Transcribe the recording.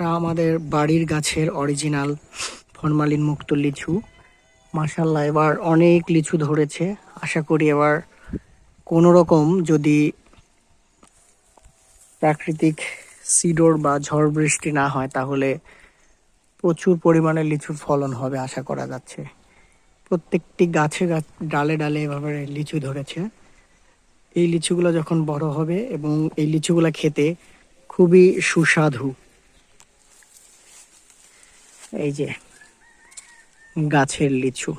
আমাদের বাড়ির গাছের অরিজিনাল ফরমালিন মুক্ত লিচু। মাসাল্লাহ এবার অনেক লিচু ধরেছে। আশা করি এবার কোনো রকম যদি প্রাকৃতিক সিডোর বা ঝড় বৃষ্টি না হয়, তাহলে প্রচুর পরিমাণে লিচুর ফলন হবে আশা করা যাচ্ছে। প্রত্যেকটি গাছে গাছ ডালে ডালে এভাবে লিচু ধরেছে। এই লিচুগুলো যখন বড় হবে এবং এই লিচুগুলো খেতে খুবই সুস্বাদু। এই যে গাছের লিচু।